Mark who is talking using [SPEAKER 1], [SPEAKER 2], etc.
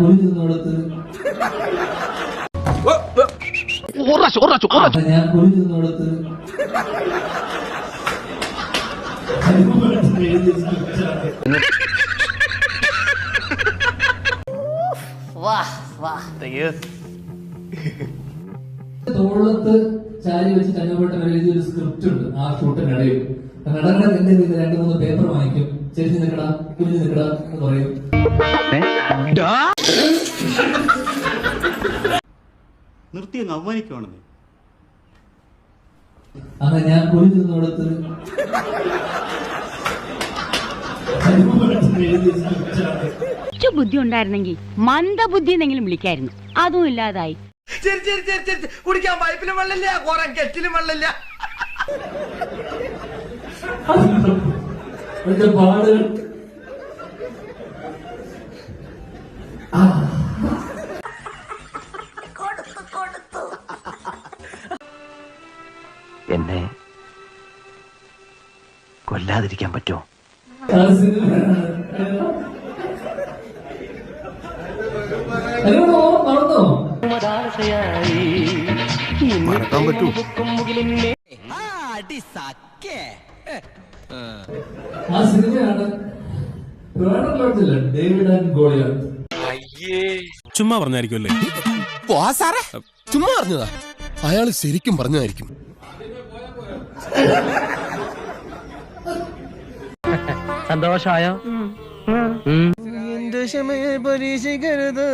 [SPEAKER 1] കുഴി നിന്നോടത്ത് അന്ന് ഞാൻ കുഴി നിന്നോടത്ത് തോളത്ത് ചാരി വെച്ച് കഞ്ഞപ്പെട്ട എഴുതിയ ഒരു സ്ക്രിപ്റ്റ് ഉണ്ട്. ആ ഷൂട്ടിനിടയിൽ. നടന്ന എന്റെ രണ്ടു രണ്ട് മൂന്ന് പേപ്പർ വാങ്ങിക്കും. ചെരിഞ്ഞ് നിൽക്കടാ കുഞ്ഞു നിൽക്കടാ എന്ന് പറയും.
[SPEAKER 2] നിർത്തി അങ്ങ് അവമാനിക്കുവാണെന്നേ.
[SPEAKER 1] അങ്ങനെ ഞാൻ കുഞ്ഞു നിന്നോടത്ത്
[SPEAKER 3] ബുദ്ധി ഉണ്ടായിരുന്നെങ്കിൽ മന്ദബുദ്ധി എന്നെങ്കിലും വിളിക്കായിരുന്നു. അതും ഇല്ലാതായി.
[SPEAKER 4] ചിരി ചിരി ചിരി ചിരി കുടിക്കാൻ പൈപ്പിലും വെള്ളമില്ല കുറെ കെറ്റിലും വെള്ളമില്ല.
[SPEAKER 1] അതിന്റെ പാടുകൾ.
[SPEAKER 5] എന്നെ കൊല്ലാതിരിക്കാൻ പറ്റുമോ?
[SPEAKER 6] മറക്കാൻ പറ്റൂ.
[SPEAKER 1] ആ. സിനിമയാണ് ഡേവിഡ് ആൻഡ് ഗോളിയാത്ത്
[SPEAKER 7] ചുമ്മാ പറഞ്ഞായിരിക്കുമല്ലേ?
[SPEAKER 6] സാറേ? ചുമ്മാ പറഞ്ഞതാ? അയാൾ ശരിക്കും പറഞ്ഞതായിരിക്കും.
[SPEAKER 5] സന്തോഷമായോ?
[SPEAKER 6] എന്റെ ക്ഷമയെ പരീക്ഷിക്കരുത്